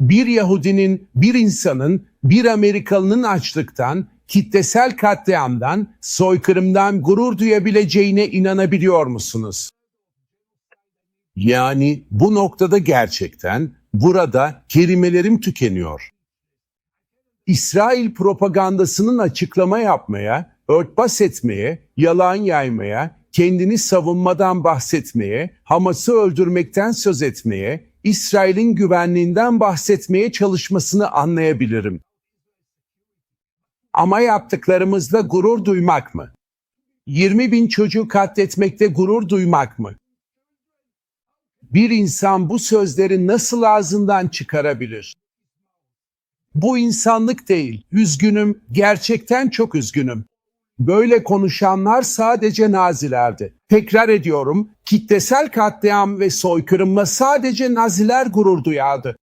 bir Yahudinin, bir insanın, bir Amerikalının açlıktan, kitlesel katliamdan, soykırımdan gurur duyabileceğine inanabiliyor musunuz? Yani bu noktada gerçekten burada kelimelerim tükeniyor. İsrail propagandasının açıklama yapmaya, örtbas etmeye, yalan yaymaya, kendini savunmadan bahsetmeye, Hamas'ı öldürmekten söz etmeye, İsrail'in güvenliğinden bahsetmeye çalışmasını anlayabilirim. Ama yaptıklarımızla gurur duymak mı? 20 bin çocuğu katletmekte gurur duymak mı? Bir insan bu sözleri nasıl ağzından çıkarabilir? Bu insanlık değil. Üzgünüm, gerçekten çok üzgünüm. Böyle konuşanlar sadece nazilerdi. Tekrar ediyorum, kitlesel katliam ve soykırımla sadece naziler gurur duyardı.